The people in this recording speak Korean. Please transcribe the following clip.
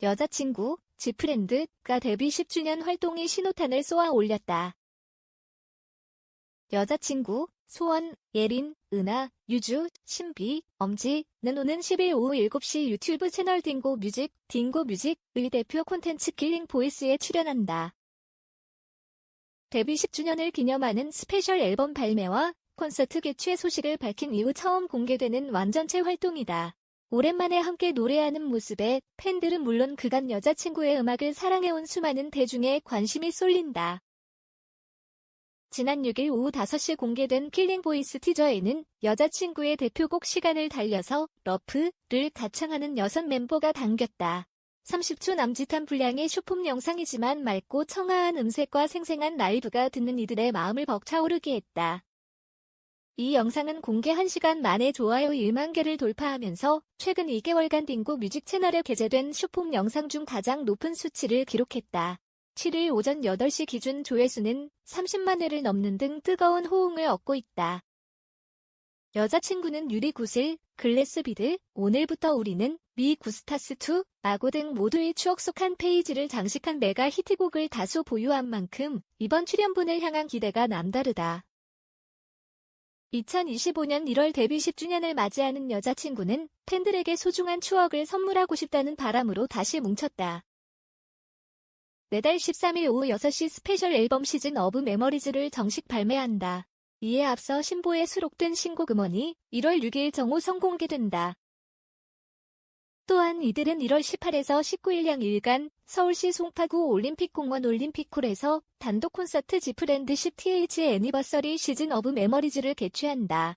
여자친구, 지프렌드가 데뷔 10주년 활동이 신호탄을 쏘아 올렸다. 여자친구, 소원, 예린, 은하, 유주, 신비, 엄지는 오는 10일 오후 7시 유튜브 채널 딩고 뮤직, 딩고 뮤직의 대표 콘텐츠 킬링 보이스에 출연한다. 데뷔 10주년을 기념하는 스페셜 앨범 발매와 콘서트 개최 소식을 밝힌 이후 처음 공개되는 완전체 활동이다. 오랜만에 함께 노래하는 모습에 팬들은 물론 그간 여자친구의 음악을 사랑해온 수많은 대중의 관심이 쏠린다. 지난 6일 오후 5시 공개된 킬링 보이스 티저에는 여자친구의 대표곡 시간을 달려서 러프를 가창하는 여섯 멤버가 담겼다. 30초 남짓한 분량의 쇼폼 영상이지만 맑고 청아한 음색과 생생한 라이브가 듣는 이들의 마음을 벅차오르게 했다. 이 영상은 공개 1시간 만에 좋아요 1만 개를 돌파하면서 최근 2개월간 딩고 뮤직 채널에 게재된 쇼폼 영상 중 가장 높은 수치를 기록했다. 7일 오전 8시 기준 조회수는 30만 회를 넘는 등 뜨거운 호응을 얻고 있다. 여자친구는 유리 구슬, 글래스 비드, 오늘부터 우리는 미 구스타스2, 아고 등 모두의 추억 속한 페이지를 장식한 메가 히트곡을 다수 보유한 만큼 이번 출연분을 향한 기대가 남다르다. 2025년 1월 데뷔 10주년을 맞이하는 여자친구는 팬들에게 소중한 추억을 선물하고 싶다는 바람으로 다시 뭉쳤다. 내달 13일 오후 6시 스페셜 앨범 시즌 어브 메모리즈를 정식 발매한다. 이에 앞서 신보에 수록된 신곡 음원이 1월 6일 정오성 공개된다. 또한 이들은 1월 18에서 19일 양일간 서울시 송파구 올림픽공원 올림픽홀에서 단독 콘서트 지프랜드 10th 애니버서리 시즌 어브 메모리즈를 개최한다.